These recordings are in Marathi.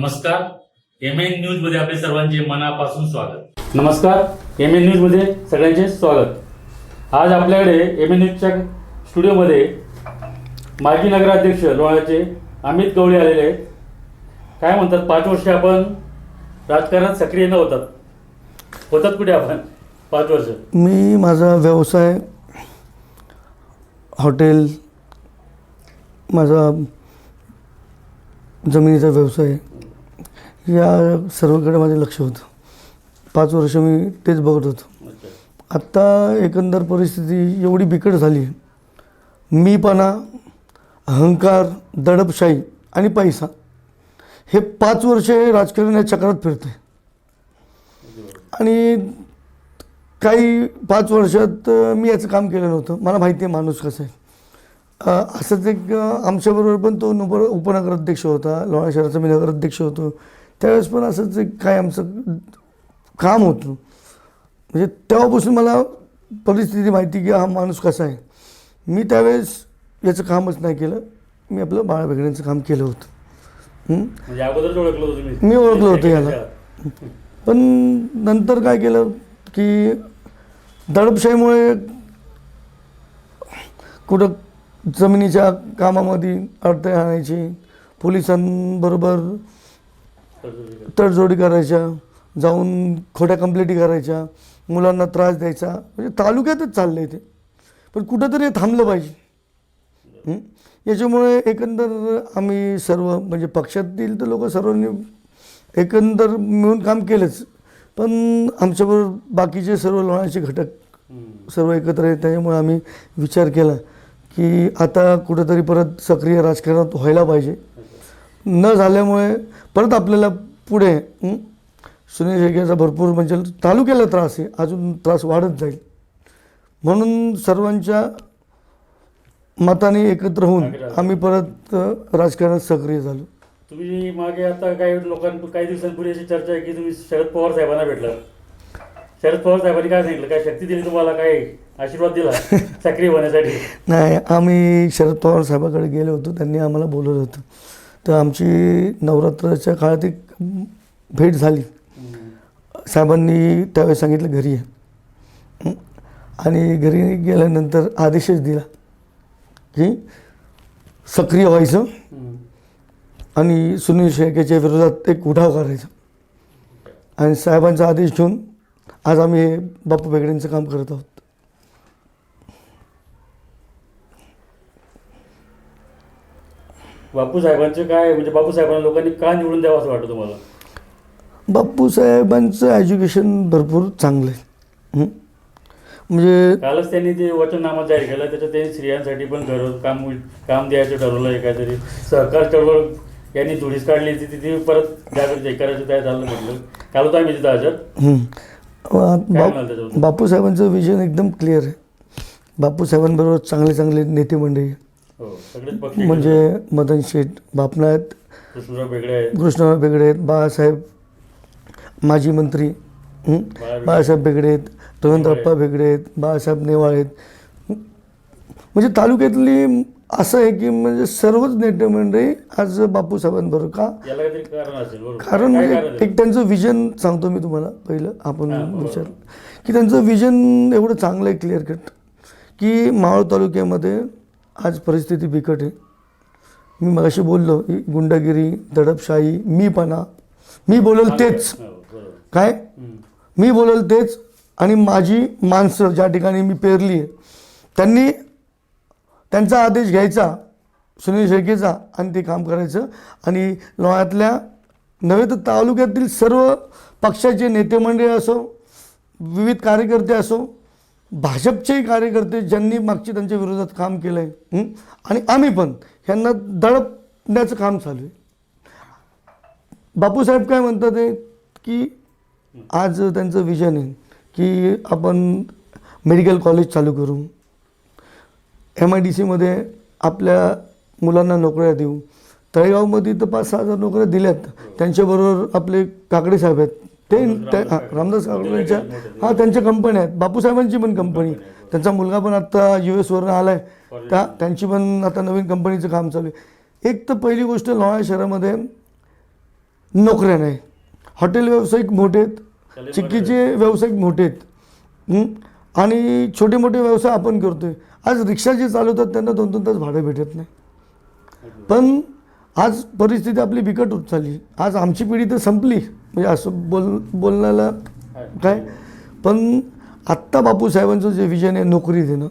नमस्कार. एम एन न्यूजमध्ये आपले सर्वांचे मनापासून स्वागत. नमस्कार. एम एन न्यूजमध्ये सगळ्यांचे स्वागत. आज आपल्याकडे एम एन न्यूजच्या स्टुडिओमध्ये माजी नगराध्यक्ष लोणाचे अमित गवळी आलेले आहेत. काय म्हणतात पाच वर्ष आपण राजकारणात सक्रिय न होतात. होतात कुठे आपण? पाच वर्ष. मी माझा व्यवसाय हॉटेल माझा जमिनीचा व्यवसाय या सर्वकडे माझे लक्ष होतं. पाच वर्ष मी तेच बघत होतो. आत्ता एकंदर परिस्थिती एवढी बिकट झाली. मीपणा अहंकार दडपशाही आणि पैसा हे पाच वर्षे राजकारण या चक्रात फिरते आणि काही पाच वर्षात मी याचं काम केलं नव्हतं मला माहिती आहे माणूस कसं आहे. असंच एक आमच्याबरोबर पण तो नगर उपनगराध्यक्ष होता. लोणा शहराचा मी नगराध्यक्ष होतो. त्यावेळेस पण असंच एक काय आमचं काम होतं. म्हणजे तेव्हापासून मला परिस्थिती माहिती की हा माणूस कसा आहे. मी त्यावेळेस याचं कामच नाही केलं. मी आपलं बाळा भेगड्यांचं काम केलं होतं? म्हणजे अगोदरच ओळखलं होतं तुम्ही? मी ओळखलं होतं याला. पण नंतर काय केलं की दडपशाहीमुळे कुठं जमिनीच्या कामामध्ये अडथळे आणायचे पोलिसांबरोबर तडजोडी करायच्या जाऊन खोट्या कंप्लेंटी करायच्या मुलांना त्रास द्यायचा. म्हणजे तालुक्यातच चाललं आहे ते. पण कुठंतरी हे थांबलं पाहिजे? याच्यामुळे एकंदर आम्ही सर्व म्हणजे पक्षातील तर लोक सर्वांनी एकंदर मिळून काम केलंच. पण आमच्याबरोबर बाकीचे सर्व लोणाचे घटक. सर्व एकत्र आहेत. त्याच्यामुळे आम्ही विचार केला की आता कुठंतरी परत सक्रिय राजकारणात व्हायला पाहिजे. न झाल्यामुळे परत आपल्याला पुढे सुनील शेळकेचा भरपूर म्हणजे तालुक्याला त्रास आहे. अजून त्रास वाढत जाईल. म्हणून सर्वांच्या मताने एकत्र होऊन आम्ही परत राजकारणात सक्रिय झालो. तुम्ही मागे आता काही लोकां काही दिवसांपूर्वी अशी चर्चा आहे की तुम्ही शरद पवार साहेबांना भेटला शरद पवार साहेबांनी काय सांगितलं? काय शक्ती दिली तुम्हाला? काय आशीर्वाद दिला? सक्रिय होण्यासाठी? नाही आम्ही शरद पवार साहेबाकडे गेलो होतो. त्यांनी आम्हाला बोलवलं होतं. तर आमची नवरात्राच्या काळात एक भेट झाली. साहेबांनी त्यावेळेस सांगितलं घरी आहे आणि घरी गेल्यानंतर आदेशच दिला की सक्रिय व्हायचं आणि सुनील शेळकेच्या विरोधात एक उठाव करायचा. आणि साहेबांचा आदेश घेऊन आज आम्ही हे बापू बेगडेंचं काम करत आहोत. बापू साहेबांचं काय म्हणजे बापू साहेबांना लोकांनी का निवडून द्यावं असं वाटतं तुम्हाला? बापू साहेबांचं एज्युकेशन भरपूर चांगलं आहे? म्हणजे कालच त्यांनी ते वचननामा जाहीर केला त्याच्यात त्यांनी स्त्रियांसाठी पण घर काम काम द्यायचं ठरवलं आहे काहीतरी सहकार चळवळ यांनी धुळीस काढली ती तिथे परत जागृती करायचं काय झालं म्हटलं. काल होतो आम्ही तिथं हजर. हं. वा- म्हणाल बा त्याच्याबद्दल? बापू साहेबांचं विजन एकदम क्लिअर आहे. बापू साहेबांबरोबर चांगले चांगले नेते मंडळी. हो म्हणजे मदन शेठ कृष्णराव वेगळे आहेत कृष्णराव बेगडे आहेत बाळासाहेब माजी मंत्री? बाळा बाळासाहेब बेगडे आहेत रवींद्रप्पा बेगडे आहेत बाळासाहेब नेवाळ आहेत? म्हणजे तालुक्यातली असं आहे की म्हणजे सर्वच नेते मंडळी आज बापू साहेबांबरोबर का कारण म्हणजे? एक त्यांचं विजन सांगतो मी तुम्हाला पहिलं आपण. विचार की त्यांचं विजन एवढं चांगलं आहे क्लिअर कट की मावळ तालुक्यामध्ये आज परिस्थिती बिकट आहे. मी मगाशी बोललो गुंडगिरी दडपशाही मीपणा. मी बोलल तेच. हो. काय. मी बोलल तेच आणि माझी माणसं ज्या ठिकाणी मी पेरली आहे त्यांनी त्यांचा आदेश घ्यायचा सुनील शेळकेचा आणि ते काम करायचं. आणि लोण्यातल्या नव्हे तर तालुक्यातील सर्व पक्षाचे नेते मंडळी असो विविध कार्यकर्ते असो भाजपचेही कार्यकर्ते ज्यांनी मागची त्यांच्या विरोधात काम केलं आहे आणि आम्ही पण ह्यांना दडपण्याचं काम चालू आहे. बापूसाहेब काय म्हणतात आहे की आज त्यांचं विजन आहे की आपण मेडिकल कॉलेज चालू करू. एम आय डी सीमध्ये आपल्या मुलांना नोकऱ्या देऊ. तळेगावमध्ये तर पाच सहा हजार नोकऱ्या दिल्यात. त्यांच्याबरोबर आपले काकडे साहेब आहेत. ते त्या- हा, रामदास काकडेंच्या हां त्यांच्या कंपन्या आहेत. बापूसाहेबांची पण कंपनी त्यांचा मुलगा पण आत्ता यू एसवरून आला आहे त्या त्यांची पण आता नवीन कंपनीचं काम चालू आहे. एक तर पहिली गोष्ट लोणा शहरामध्ये नोकऱ्या नाही. हॉटेल व्यावसायिक मोठे आहेत. चिक्कीचे व्यावसायिक मोठे आहेत. हं? आणि छोटे मोठे व्यवसाय आपण करतोय. आज रिक्षा जे चालवतात त्यांना दोन दोन तास भाडं भेटत नाही. पण आज परिस्थिती आपली बिकट होत चालली. आज आमची पिढी तर संपली. म्हणजे असं बोल बोलण्याला काय? पण आत्ता बापूसाहेबांचं जे विजन आहे नोकरी देणं.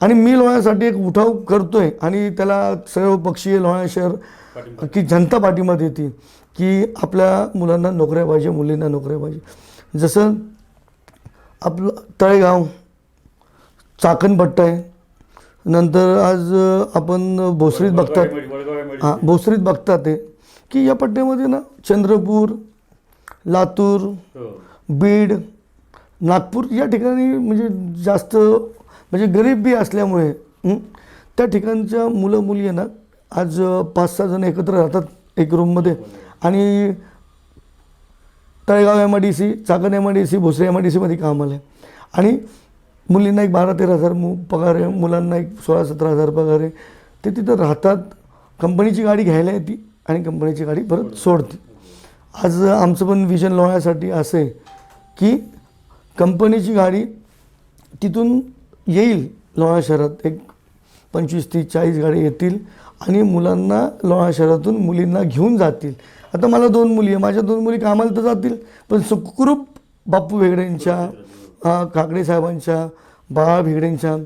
आणि मी लोण्यासाठी एक उठाव करतोय आणि त्याला सर्व पक्षीय लोणा शहर की जनता पाठिंबा देते की आपल्या मुलांना नोकऱ्या पाहिजे मुलींना नोकऱ्या पाहिजे. जसं आपलं तळेगाव चाकणपट्टा आहे. नंतर आज आपण भोसरीत बघतात. हां भोसरीत बघतात ते. की या पट्ट्यामध्ये ना चंद्रपूर लातूर हो. बीड नागपूर या ठिकाणी म्हणजे जास्त म्हणजे गरिबी असल्यामुळे हं, त्या ठिकाणच्या मुलं मुली आहे ना आज पाच सहा जण एकत्र राहतात एक रूममध्ये आणि Talegaon M I D C Chakan M I D C Bhosari M I D सीमध्ये कामाला आहे. आणि मुलींना एक बारा तेरा हजार मु पगार आहे मुलांना एक सोळा सतरा हजार पगार आहे. ते तिथं राहतात. कंपनीची गाडी घ्यायला येते आणि कंपनीची गाडी परत सोडते. आज आमचं पण विजन लावण्यासाठी असं आहे की कंपनीची गाडी तिथून येईल लोणा शहरात. एक पंचवीस तीस चाळीस गाडी येतील आणि मुलांना लोणा शहरातून मुलींना घेऊन जातील. आता मला दोन मुली आहे. माझ्या दोन मुली कामाला तर जातील पण सुखरूप बापू वेगळ्यांच्या काकडे साहेबांच्या बाळा भिगडेंच्या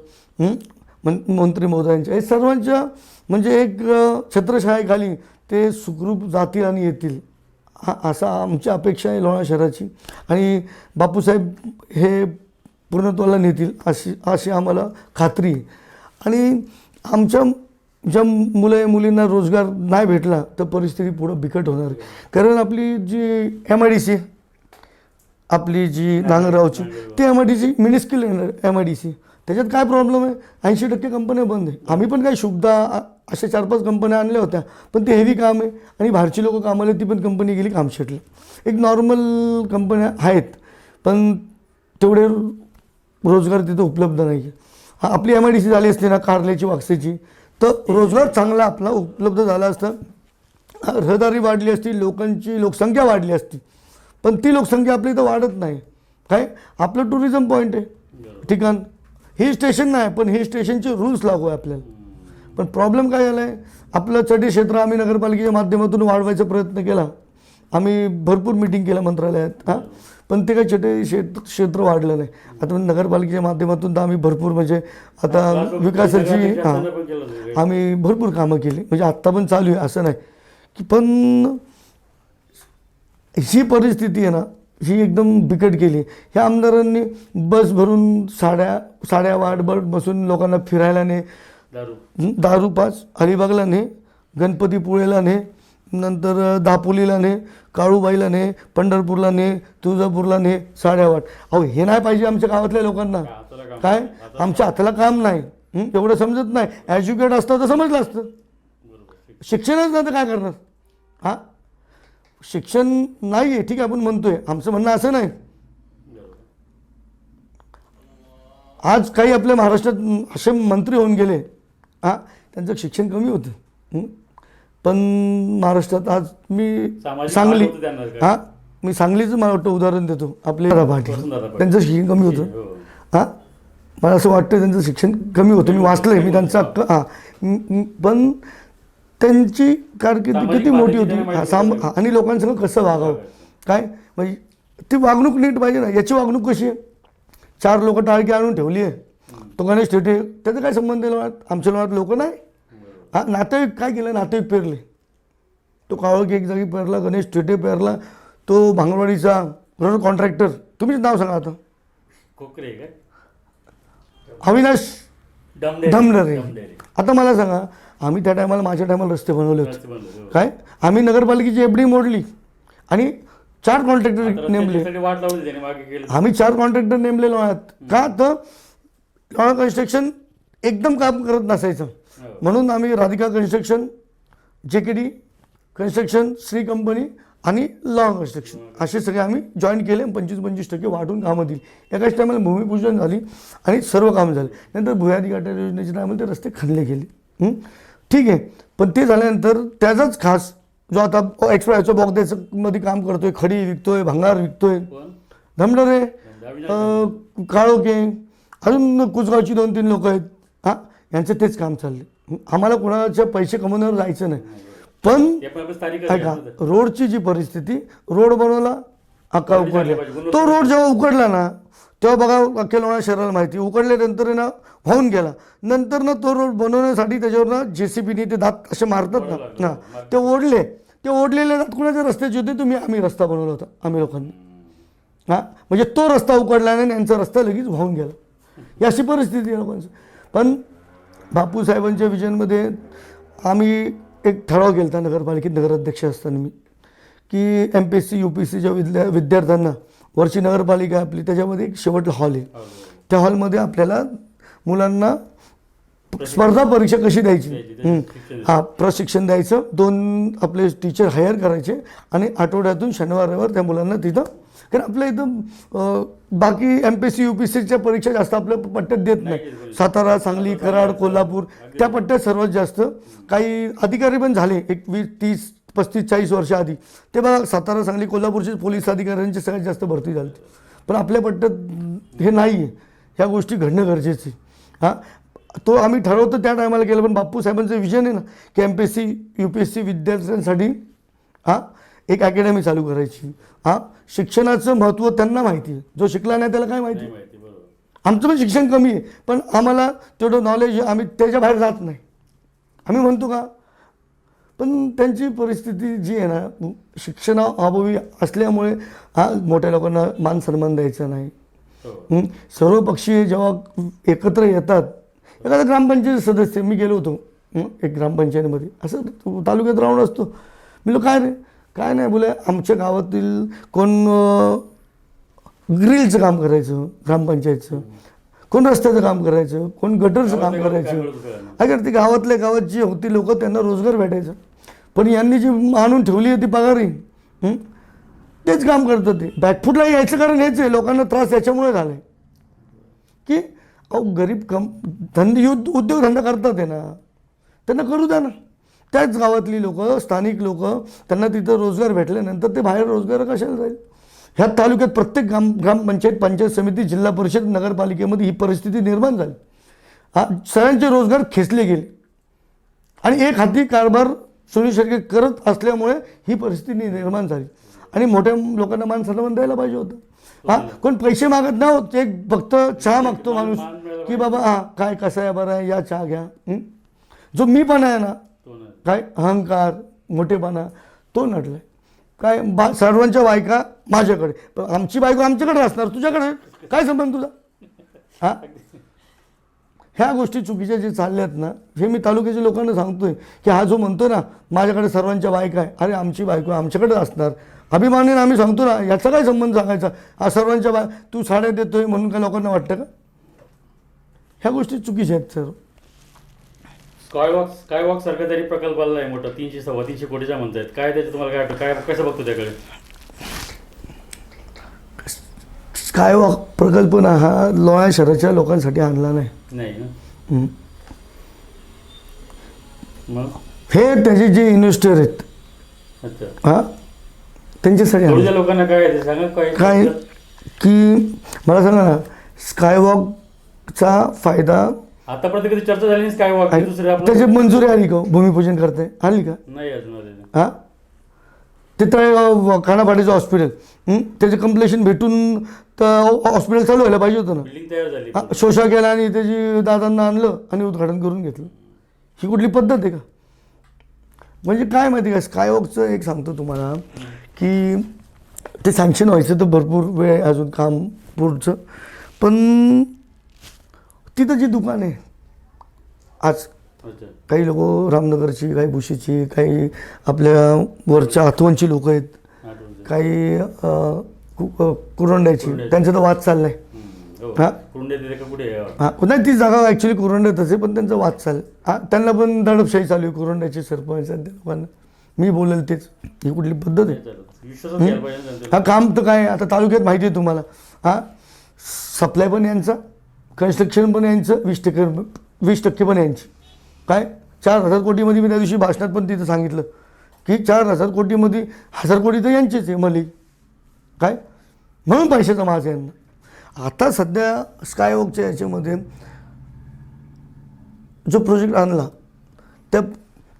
मं मंत्री महोदयांच्या हे सर्वांच्या म्हणजे एक छत्रशाळेखाली ते सुखरूप जातील आणि येतील. हा असा आमची अपेक्षा आहे लोणा शहराची. आणि बापूसाहेब हे पूर्णत्वाला नेतील अशी अशी आम्हाला खात्री आहे. आणि आमच्या ज्या मुलं मुलींना रोजगार नाही भेटला तर परिस्थिती पुढं बिकट होणार कारण आपली जी एम आय डी सी आपली जी नांगरावची ती एम आय डी सी मिनिस्किल एम आय डी सी त्याच्यात काय प्रॉब्लेम आहे? ऐंशी टक्के कंपन्या बंद आहे. आम्ही पण काय शुभदा अशा चार पाच कंपन्या आणल्या होत्या पण ते हेवी काम आहे आणि बाहेरची लोकं कामाला ती पण कंपनी गेली काम शेटलं एक नॉर्मल कंपन्या आहेत पण तेवढे रोजगार तिथं उपलब्ध नाही आहे हा आपली एम आय डी सी झाली असते ना कारल्याची वाकसेची तर रोजगार चांगला आपला उपलब्ध झाला असता. रहदारी वाढली असती लोकांची लोकसंख्या वाढली असती. पण ती लोकसंख्या आपली इथं वाढत नाही. काय? आपलं टुरिझम पॉईंट आहे. ठिकाण. हिल स्टेशन नाही पण हिल स्टेशनचे रूल्स लागू आहे आपल्याला. पण प्रॉब्लेम काय झाला आहे आपलं चटी क्षेत्र आम्ही नगरपालिकेच्या माध्यमातून वाढवायचा प्रयत्न केला. आम्ही भरपूर मिटिंग केल्या मंत्रालयात हां? पण ते काही चटे क्षेत्र क्षेत्र वाढलं नाही. आता नगरपालिकेच्या माध्यमातून तर आम्ही भरपूर म्हणजे आता विकासाची हां. आम्ही भरपूर कामं केली. म्हणजे आत्ता पण चालू आहे असं नाही. की पण ही परिस्थिती आहे ना ही एकदम बिकट केली ह्या आमदारांनी बस भरून साड्या साड्या वाटबट बसून लोकांना फिरायला ने दारू. दारू पाच अलिबागला ने गणपतीपुळेला ने नंतर दापोलीला ने काळूबाईला ने पंढरपूरला ने तुळजापूरला ने साड्या वाट. अहो हे नाही पाहिजे आमच्या गावातल्या लोकांना. काय आमच्या हाताला काम नाही? एवढं समजत नाही. ॲज्युकेट असतं तर समजलं असतं. शिक्षणच नाही तर काय करणार? हां? शिक्षण नाही आहे ठीक आहे आपण म्हणतोय. आमचं म्हणणं असं नाही. आज काही आपल्या महाराष्ट्रात असे मंत्री होऊन गेले. हां त्यांचं शिक्षण कमी होतं. हं? पण महाराष्ट्रात आज मी सांगली? हां मी सांगलीचं मला वाटतं उदाहरण देतो. आपले पाटील. त्यांचं शिक्षण कमी होतं. हो. हां मला असं वाटतं त्यांचं शिक्षण कमी होतं. मी वाचलं आहे मी त्यांचा हां. म- पण त्यांची कारकिर्दी किती मोठी होती. हां, साम आणि लोकांसंग कसं वागावं? काय? म्हणजे ती वागणूक नीट पाहिजे ना. याची वागणूक कशी आहे? चार लोक टाळकी आणून ठेवली आहे. तो गणेश ठेटे त्याचा काय संबंध आहे लोणात आमच्या लोणात लोक नाही. हा नातेवाईक काय केलं? नातेवाईक पेरले. तो कावळकी एक जागी पेरला गणेश ठेटे पेरला. तो भांगरवाडीचा बरोबर कॉन्ट्रॅक्टर. तुम्हीच नाव सांगा आता. कोकरे अविनाश दमडेरे. आता मला सांगा आम्ही त्या टायमाला माझ्या टायमाला रस्ते बनवले होते. हो. काय? आम्ही नगरपालिकेची एफडी मोडली आणि चार कॉन्ट्रॅक्टर नेमले. आम्ही चार कॉन्ट्रॅक्टर नेमलेलो आहात. का तर लोणा कन्स्ट्रक्शन एकदम काम करत नसायचं. हो. म्हणून आम्ही Radhika construction J K D construction Shri company आणि लॉ कन्स्ट्रक्शन असे सगळे आम्ही जॉईन केले पंचवीस पंचवीस टक्के वाढून कामं दिली. एकाच टायमाला भूमिपूजन झाली आणि सर्व कामं झाले. नंतर भुयारी गाठा योजनेच्या टायमाला ते रस्ते खणले गेले. हं? ठीक आहे. पण ते झाल्यानंतर त्याचाच खास जो आता एक्सप्रायचं बॉगद्याचं मध्ये काम करतोय खडी विकतोय भंगार विकतोय. धमडरे काळोखे. अजून कुचगावची दोन तीन लोक आहेत. हां यांचं तेच काम चाललंय. आम्हाला कोणाच्या पैसे कमवण्यावर जायचं नाही. पण ऐका रोडची जी परिस्थिती रोड बनवला अक्का उकडला. चालली तो रोड जेव्हा उकडला ना तेव्हा बघा अख्ख्या लोणा शहराला माहिती उकडल्यानंतर ना वाहून गेला. नंतर ना तो रोड बनवण्यासाठी त्याच्यावर ना जे सी बीने ते दात असे मारतात ना ना ते ओढले. ते ओढलेले दात कुणाच्या रस्त्याचे होते? तुम्ही आम्ही रस्ता बनवला होता आम्ही लोकांनी. हां? म्हणजे तो रस्ता उकडल्याने यांचा रस्ता लगेच वाहून गेला. ही अशी परिस्थिती आहे लोकांची. पण बापूसाहेबांच्या विजनमध्ये आम्ही एक ठराव केला होता नगरपालिकेत नगराध्यक्ष असताना मी की M P S C U P S सीच्या विद्या विद्यार्थ्यांना वरची नगरपालिका आपली त्याच्यामध्ये एक शेवटला हॉल आहे. त्या हॉलमध्ये आपल्याला मुलांना स्पर्धा परीक्षा कशी द्यायची? हं. शिक्षण हा प्रशिक्षण द्यायचं. दोन आपले टीचर हायर करायचे आणि आठवड्यातून शनिवार रविवार त्या मुलांना तिथं कारण आपल्या इथं बाकी M P S C U P S सीच्या परीक्षा जास्त आपल्या पट्ट्यात देत नाही. सातारा सांगली कराड कोल्हापूर त्या पट्ट्यात सर्वात जास्त काही अधिकारी पण झाले. एक वीस तीस पस्तीस चाळीस वर्ष आधी. ते बघा सातारा सांगली कोल्हापूरचे पोलीस अधिकाऱ्यांची सगळ्यात जास्त भरती झाली. पण आपल्या पट्ट्यात हे नाही आहे ह्या गोष्टी घडणं गरजेचं आहे. हां? तो आम्ही ठरवतो त्या टायमाला केलं पण बापू साहेबांचं विजन आहे ना की M P S C U P S C विद्यार्थ्यांसाठी हां? एक अकॅडमी चालू करायची. हां? शिक्षणाचं महत्त्व त्यांना माहिती आहे. जो शिकला नाही त्याला काय माहिती? आमचं पण शिक्षण कमी आहे. पण आम्हाला तेवढं नॉलेज आम्ही त्याच्या बाहेर जात नाही. आम्ही म्हणतो का पण त्यांची परिस्थिती जी आहे ना शिक्षणाअभावी असल्यामुळे हा मोठ्या लोकांना मान सन्मान द्यायचा नाही. हो? सर्व पक्षी जेव्हा एकत्र येतात एखादा ग्रामपंचायत सदस्य मी गेलो होतो? एक ग्रामपंचायतीमध्ये. असं तो तालुक्यात राहून असतो. मी काय रे? काय नाही बोले आमच्या गावातील कोण ग्रिलचं काम करायचं ग्रामपंचायतचं. कोण रस्त्याचं काम करायचं? कोण गटरचं काम करायचं? काय करते गावातल्या गावात जी होती लोक त्यांना रोजगार भेटायचा. पण यांनी जी आणून ठेवली होती पगारी? तेच काम करतं ते. बॅकफुटला यायचं कारण हेच आहे लोकांना त्रास याच्यामुळे झाला आहे की अहो गरीब कम धंदे युद्ध उद्योगधंदा करतात आहे ना. त्यांना करू द्या ना. त्याच गावातली लोक स्थानिक लोक त्यांना तिथं रोजगार भेटल्यानंतर ते बाहेर रोजगार कशाला जाईल ह्या तालुक्यात प्रत्येक ग्राम ग्रामपंचायत पंचायत समिती जिल्हा परिषद नगरपालिकेमध्ये ही परिस्थिती निर्माण झाली. हा सगळ्यांचे रोजगार खेचले गेले. आणि एक हाती कारभार सुनील करत असल्यामुळे ही परिस्थिती निर्माण झाली. आणि मोठ्या लोकांना मान सन्मान द्यायला पाहिजे होतं. हा कोण पैसे मागत नाही होत. एक फक्त चहा मागतो माणूस की बाबा हा काय कसं आहे बरं आहे या चहा घ्या? जो मी पण आहे ना काय अहंकार मोठेपणा तो नडलाय काय बा सर्वांच्या बायका माझ्याकडे. पण आमची बायको आमच्याकडे असणार तुझ्याकडे? काय संबंध तुझा? हां? ह्या गोष्टी चुकीच्या जे चालल्यात ना हे मी तालुक्याच्या लोकांना सांगतोय की हा जो म्हणतो ना माझ्याकडे सर्वांच्या बायका आहे अरे आमची बायको आमच्याकडे असणार. अभिमानाने आम्ही सांगतो ना याचा काय संबंध सांगायचा? हा सर्वांच्या बाय तू साड्या देतोय म्हणून काय लोकांना वाटतं का? ह्या गोष्टी चुकीच्या आहेत सर. स्कायवॉक स्कायवॉक सारखा तरी प्रकल्प आलेला आहे मोठा तीनशे सव्वा तीनशे कोटीचा म्हणतायत काय त्याचं तुम्हाला काय वाटतं? काय कसं बघतो त्याकडे? स्कायवॉक प्रकल्प ना हा लोणा शहराच्या लोकांसाठी आणला नाही. नाही ना? हं. मग? हे त्याचे जे इन्व्हेस्टर आहेत. अच्छा. हां? त्यांच्यासाठी आणलं. थोडीच्या लोकांना काय आहे ते सांगा काय काय? की मला सांगा ना स्कायवॉकचा फायदा आतापर्यंत कधी चर्चा झाली नाही. दुसरे त्याची मंजुरी आली का भूमिपूजन करते. आली का? नाही अजून आलेलं. हां? ते तळेगाव खानापाडीचं हॉस्पिटल हं? त्याचे कम्प्लेशन भेटून तर हॉस्पिटल चालू व्हायला पाहिजे होतं ना. बिल्डिंग तयार झाली. हा, शोषा केला आणि त्याची दादांना आणलं आणि उद्घाटन करून घेतलं. ही कुठली पद्धत आहे का? म्हणजे काय माहिती का? स्कायवॉकचं एक सांगतो तुम्हाला की ते सँक्शन व्हायचं तर भरपूर वेळ अजून काम पुढचं. पण तिथं जी दुकान आहे आज काही लोक रामनगरची काही भुशीची काही आपल्या वरच्या आतवणची लोक आहेत. काही कुरंड्याची. त्यांचा तर वाद चाललाय. हो. हा. नाही ती जागा ॲक्च्युली कुरंड्यातच आहे पण त्यांचा वाद चाल हां त्यांना पण दडपशाही चालू आहे कुरंड्याचे सरपंच लोकांना मी बोलेल तेच ही कुठली पद्धत आहे. हा काम तर काय आता तालुक्यात माहिती आहे तुम्हाला. हां सप्लाय पण यांचा कन्स्ट्रक्शन पण यांचं वीस टक्के वीस टक्के पण यांची. काय? चार हजार कोटीमध्ये मी त्या दिवशी भाषणात पण तिथं सांगितलं की चार हजार कोटीमध्ये हजार कोटी तर यांचेच आहे मलिक. काय? म्हणून पैशाचं माज आहे. यांना आता सध्या स्कायवॉकच्या याच्यामध्ये जो प्रोजेक्ट आणला त्या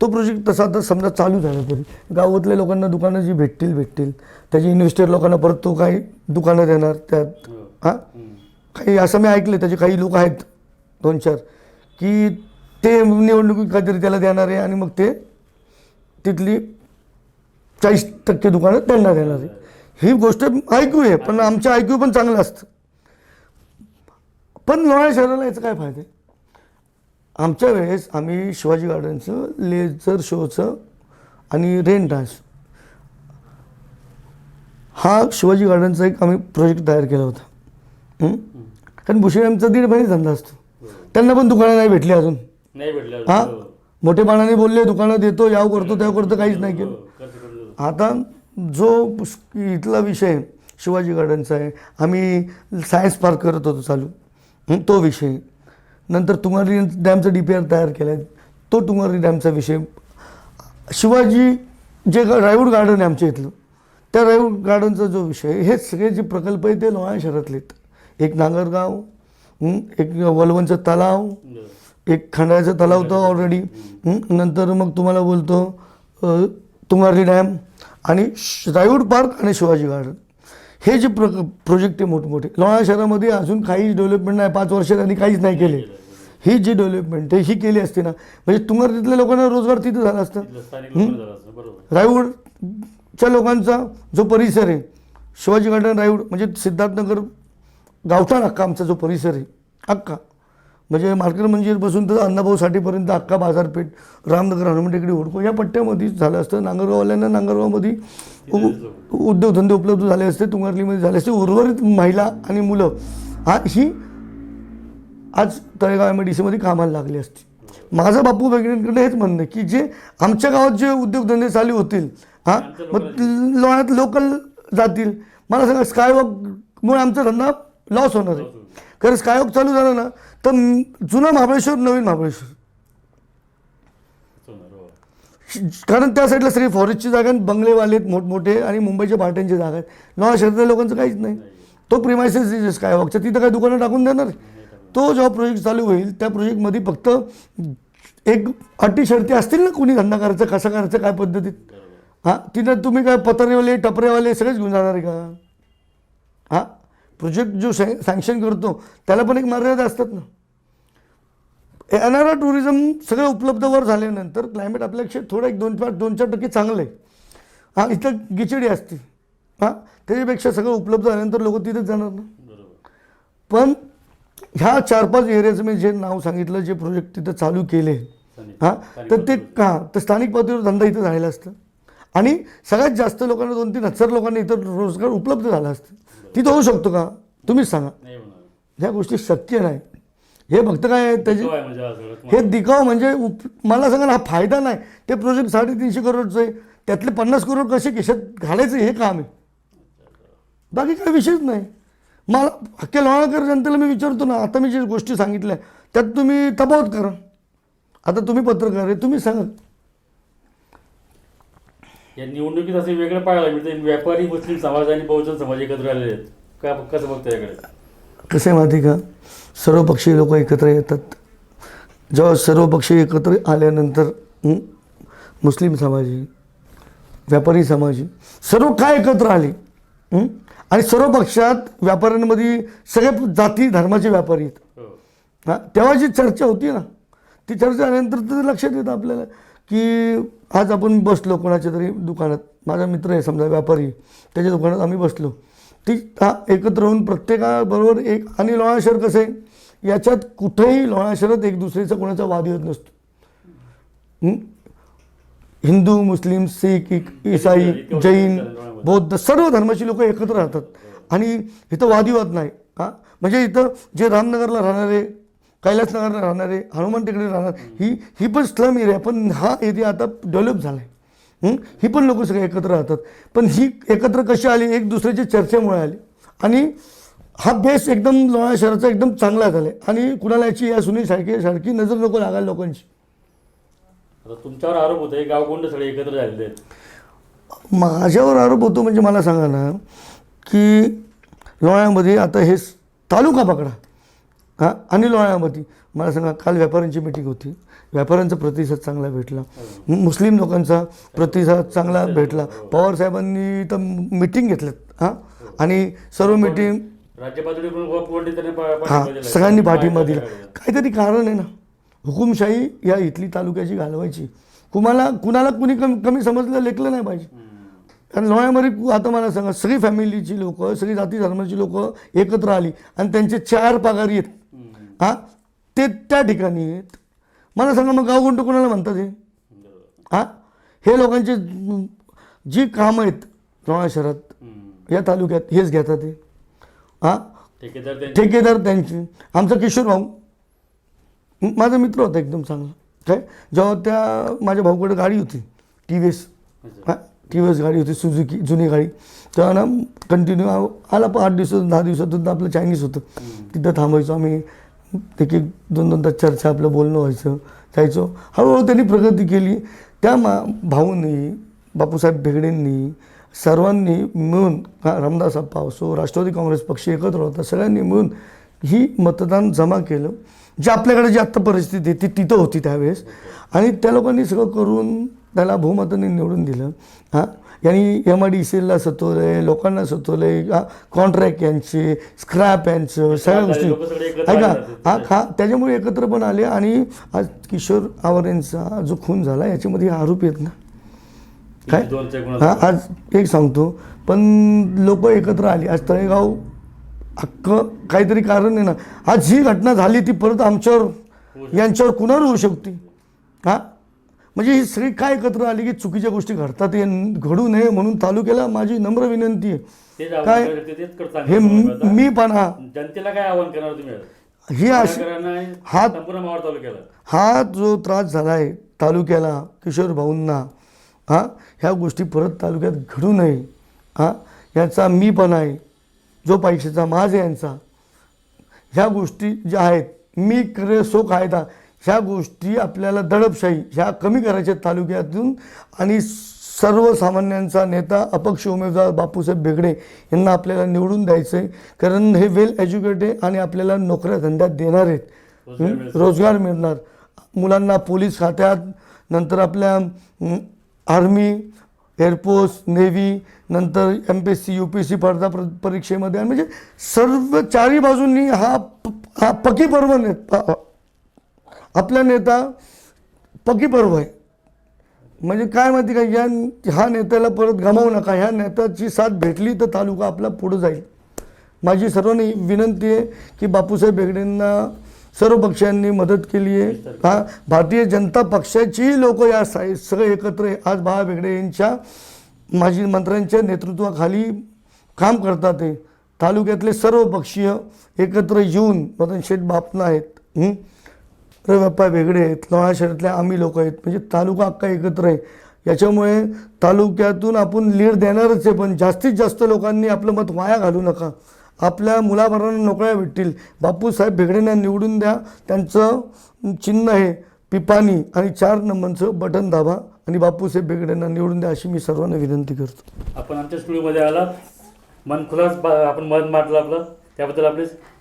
तो प्रोजेक्ट तसा आता समजा चालू झाला तरी गावातल्या लोकांना दुकानं जी भेटतील भेटतील. त्याची इन्व्हेस्टर लोकांना परत तो काही दुकानं देणार त्यात हां? काही असं मी ऐकलं त्याचे काही लोक आहेत दोन चार की ते निवडणुकीत काहीतरी त्याला देणार आहे आणि मग ते तिथली चाळीस टक्के दुकानं त्यांना देणार आहे. ही गोष्ट ऐकू आहे पण आमचं ऐकू पण चांगलं असतं. पण लोणावळा शहराला याचा काय फायदा आहे? आमच्या वेळेस आम्ही शिवाजी गार्डनचं लेझर शोचं आणि रेन डान्स हा शिवाजी गार्डनचा एक आम्ही प्रोजेक्ट तयार केला होता. कारण भुसे आमचा दीड महिने धंदा असतो. त्यांना पण दुकानं नाही भेटली अजून. नाही भेटलं हा? हो. मोठेपणाने बोलले दुकानं देतो याव करतो त्याव करतो काहीच नाही केलं. हो. आता जो इथला विषय शिवाजी गार्डनचा आहे आम्ही सायन्स पार्क करत होतो चालू. तो विषय. नंतर तुंगारी डॅमचा डी पी आर तयार केला आहे तो तुंगारी डॅमचा विषय. शिवाजी जे गा- रायवड गार्डन आहे आमच्या इथलं त्या रायवड गार्डनचा जो विषय हे सगळे जे प्रकल्प आहे ते लोणावळा शहरातले आहेत. एक नांगरगाव एक वलवणचं तलाव. एक खंडाळ्याचा तलाव होता ऑलरेडी नंतर मग तुम्हाला बोलतो तुंगारी डॅम आणि श- रायवड पार्क आणि शिवाजी गार्डन हे जे प्र प्रोजेक्ट आहे मोठमोठे. लोणावळा शहरामध्ये अजून काहीच डेव्हलपमेंट नाही. पाच वर्षात त्यांनी काहीच नाही केले. ही जी डेव्हलपमेंट आहे ही केली असते ना. म्हणजे तुंगारीतल्या लोकांना रोजगार तिथं झाला असतं. रायवडच्या लोकांचा जो परिसर आहे शिवाजी गार्डन रायवड म्हणजे सिद्धार्थनगर गावठाण अख्खा आमचा जो परिसर आहे अख्खा म्हणजे मार्केट मंजिरपासून तर अण्णाभाऊ साठेपर्यंत अख्खा बाजारपेठ रामनगर हनुमान टेकडी हुडको या पट्ट्यामध्ये झालं असतं. नांगरगाववाल्यांना नांगरगावमध्ये उद्योगधंदे उपलब्ध झाले असते तुंगारलीमध्ये झाले असते. उर्वरित महिला आणि मुलं हा ही आज तळेगाव एम आय डी सीमध्ये कामाला लागली असते. माझं बापू वगैरेंकडे हेच म्हणणं आहे की जे आमच्या गावात जे उद्योगधंदे चालू होतील हां मग लोणात लोकल जातील. मला सांगा स्कायवॉकमुळे आमचा धंदा लॉस होणार आहे. कारण स्कायवॉक चालू झालं ना तर जुना महाबळेश्वर नवीन महाबळेश्वर. श- कारण त्या साईडला सगळी फॉरेस्टची जागा आहेत बंगलेवाले आहेत मोठमोठे आणि मुंबईच्या पार्ट्यांची जागा आहेत. लॉ शहरातल्या लोकांचं काहीच नाही. तो प्रिमायसेस स्कायवॉकच्या तिथं काय दुकानं टाकून देणार? तो जेव्हा प्रोजेक्ट चालू होईल त्या प्रोजेक्टमध्ये फक्त एक अटी शर्ती असतील ना कोणी धंदा करायचा कसा करायचा काय पद्धतीत? हां तिथं तुम्ही काय पत्रेवाले टपरेवाले सगळेच घेऊन जाणार आहे का? प्रोजेक्ट जो सँक्शन करतो त्याला पण एक मर्यादा असतात ना. येणारा टुरिझम सगळं उपलब्ध वर झाल्यानंतर क्लायमेट आपल्यापेक्षा थोडं एक दोन चार दोन चार टक्के चांगलं आहे हां इथं गिचिडी असते. हां त्याच्यापेक्षा सगळं उपलब्ध झाल्यानंतर लोक तिथेच जाणार ना. पण ह्या चार पाच एरियाचं मी जे नाव सांगितलं जे प्रोजेक्ट तिथं चालू केले हां तर ते. हां तर स्थानिक पातळीवर धंदा इथं झालेला असतं. आणि सगळ्यात जास्त लोकांना दोन तीन हजार लोकांना इथं रोजगार उपलब्ध झाला असतं. तिथं होऊ शकतो का? तुम्हीच सांगा. ह्या गोष्टी शक्य नाही. हे फक्त काय आहे त्याची म्हणजे हा दिखाव म्हणजे उप मला सांगा ना हा फायदा नाही. ते प्रोजेक्ट साडेतीनशे करोडचं आहे. त्यातले पन्नास करोड कसे खिशात घालायचं हे काम आहे. बाकी काही विषयच नाही. मला अख्ख्या लोणावळकर जनतेला मी विचारतो ना आता मी जे गोष्टी सांगितल्या त्यात तुम्ही तफावत करा. आता तुम्ही पत्रकार आहे तुम्ही सांगा. या निवडणुकीत असे वेगळं पाहायला मिळते. व्यापारी मुस्लिम समाज आणि बहुजन समाज एकत्र आलेले आहेत. का कसं बघता याकडे? कसं आहे माहिती का? सर्वपक्षीय लोक एकत्र येतात. जेव्हा सर्वपक्षीय एकत्र आल्यानंतर हं, मुस्लिम समाजी व्यापारी समाजी सर्व काय एकत्र आले? हं? आणि सर्व पक्षात व्यापाऱ्यांमध्ये सगळ्या जाती धर्माचे व्यापारी आहेत. हो. हां? तेव्हा जी चर्चा होती ना ती चर्चा आल्यानंतर तर लक्षात येतं आपल्याला की आज आपण बसलो कोणाच्या तरी दुकानात. माझा मित्र आहे समजा व्यापारी. त्याच्या दुकानात आम्ही बसलो. ती हा एकत्र होऊन प्रत्येकाबरोबर एक आणि लोणा शहर कसं आहे? याच्यात कुठेही लोणा शहरात एक दुसरीचा कोणाचा वाद येत नसतो? हिंदू मुस्लिम सीख ईसाई जैन बौद्ध सर्व धर्माची लोक एकत्र राहतात. आणि इथं वादिवाद नाही. हां? म्हणजे इथं जे रामनगरला राहणारे कैलासनगरला राहणारे हनुमान टेकडे राहणार ही ही पण स्लम एरिया पण हा एरिया आता डेव्हलप झाला आहे ही पण लोक सगळे एकत्र राहतात. पण ही एकत्र कशी आली? एक दुसऱ्याच्या चर्चेमुळे आली. आणि हा बेस एकदम लोणा शहराचा एकदम चांगला झाला आहे आणि कुणाला याची या सुनी सारखी सारखी नजर नको लागायला लोकांची. तुमच्यावर आरोप होतोय गावकोंड सगळे एकत्र झालेले आहेत. माझ्यावर आरोप होतो म्हणजे मला सांगा ना की लोण्यामध्ये आता हे तालुका पकडा. हां आणि लोण्यामध्ये मला सांगा काल व्यापाऱ्यांची मिटिंग होती. व्यापाऱ्यांचा प्रतिसाद चांगला भेटला. मु- मुस्लिम लोकांचा प्रतिसाद चांगला भेटला. पवार साहेबांनी तर मिटिंग घेतल्यात हां. आणि सर्व मिटिंग हां. सगळ्यांनी पाठिंबा दिला. काहीतरी कारण आहे ना. हुकुमशाही या इथली तालुक्याची घालवायची. कुणाला कुणाला कुणी कमी कमी समजलं लेखलं नाही पाहिजे. कारण लोण्यामध्ये आता मला सांगा सगळी फॅमिलीची लोक सगळी जाती धर्माची लोक एकत्र आली आणि त्यांचे चार पगार आहेत. हां? ते त्या ठिकाणी आहेत. मला सांगा मग गावगुंट कोणाला म्हणतात हे. हां? हे लोकांचे जी कामं आहेत लोणा शहरात. या तालुक्यात हेच घेतात ते हां? ठेकेदार त्यांचे. आमचा किशोर भाऊ. माझा मित्र होता एकदम चांगला. काय? जेव्हा त्या माझ्या भाऊकडे गाडी होती टी व्ही एस अच्छा. टी व्ही एस गाडी होती सुझुकी जुनी गाडी. तेव्हा ना कंटिन्यू आला पण आठ दिवसात दहा दिवसातून आपलं चायनीज होतं. तिथं थांबायचो आम्ही. एक एक दोन दोन तास चर्चा आपलं बोलणं व्हायचं जायचो. हळूहळू त्यांनी प्रगती केली. त्या मा भाऊंनी बापूसाहेब भेगडेंनी सर्वांनी मिळून रामदास अप्पा असो राष्ट्रवादी काँग्रेस पक्ष एकत्र होता सगळ्यांनी मिळून ही मतदान जमा केलं. जे आपल्याकडे जी आत्ता परिस्थिती आहे ती तिथं होती त्यावेळेस. आणि त्या लोकांनी सगळं करून त्याला बहुमताने निवडून दिलं. हां यांनी एम आय डी सी एलला सतवलं आहे लोकांना सतवलं आहे कॉन्ट्रॅक्ट यांचे स्क्रॅप यांचं सगळ्या गोष्टी. ऐका हा खा त्याच्यामुळे एकत्र पण आले आणि आज किशोर आवर यांचा जो खून झाला याच्यामध्ये आरोपी आहेत ना? काय? हा आज एक सांगतो. पण लोक एकत्र आली. आज तळेगाव हक्क काहीतरी कारण आहे ना. आज ही घटना झाली ती परत आमच्यावर यांच्यावर कुणावर होऊ शकते? हा? म्हणजे ही सगळी काय एकत्र आली की चुकीच्या गोष्टी घडतात? हे घडू नये म्हणून तालुक्याला माझी नम्र विनंती आहे. काय? हे म- पण हा जनतेला काय आव्हान करणार तुम्ही ही अशी तालुक्याला. हा जो त्रास झाला आहे तालुक्याला किशोर भाऊंना हा ह्या गोष्टी परत तालुक्यात घडू नये हा याचा मी पण आहे. जो पैशाचा माझ आहे यांचा. ह्या गोष्टी ज्या आहेत मी करे सो कायदा ह्या गोष्टी आपल्याला दडपशाही ह्या कमी करायच्या तालुक्यातून आणि सर्वसामान्यांचा नेता अपक्ष उमेदवार बापूसाहेब बेगडे यांना आपल्याला निवडून द्यायचं आहे कारण हे वेल एज्युकेटेड आणि आपल्याला नोकऱ्या धंद्यात देणार आहेत. रोजगार मिळणार. मुलांना पोलीस खात्यात नंतर आपल्या आर्मी एअरफोर्स नेव्ही नंतर M P S C U P S C स्पर्धा प्र- परीक्षेमध्ये म्हणजे सर्व चारी बाजूंनी हा हा पकी पर्व ने प- आपला नेता पकी पर्व आहे. म्हणजे काय माहिती का या ह्या नेत्याला परत गमावू नका. ह्या नेत्याची साथ भेटली तर तालुका आपला पुढं जाईल. माझी सर्वांनी विनंती आहे की बापूसाहेब बेगडेंना सर्व पक्षांनी मदत केली आहे. हा भारतीय जनता पक्षाचीही लोक या साई सगळे एकत्र आहे. आज बाळा बेगडे यांच्या माजी मंत्र्यांच्या नेतृत्वाखाली काम करतात आहे तालुक्यातले सर्व पक्षीय एकत्र येऊन मदन शेठ बापना आहेत. हं? वेगळे आहेत. लोहा शहरातले आम्ही लोक आहेत. म्हणजे तालुका अख्खा एकत्र आहे. याच्यामुळे तालुक्यातून आपण लीड देणारच आहे. पण जास्तीत जास्त लोकांनी आपलं मत वाया घालू नका. आपल्या मुलाबाळांना नोकऱ्या भेटतील. बापूसाहेब भेगडेंना निवडून द्या. त्यांचं चिन्ह आहे पिपाणी आणि चार नंबरचं बटन दाबा आणि बापूसाहेब बेगडेंना निवडून द्या अशी मी सर्वांना विनंती करतो. आपण आमच्या स्टुडिओमध्ये आलात. मन खुलाच आपण मन मारलं आपलं त्याबद्दल आपले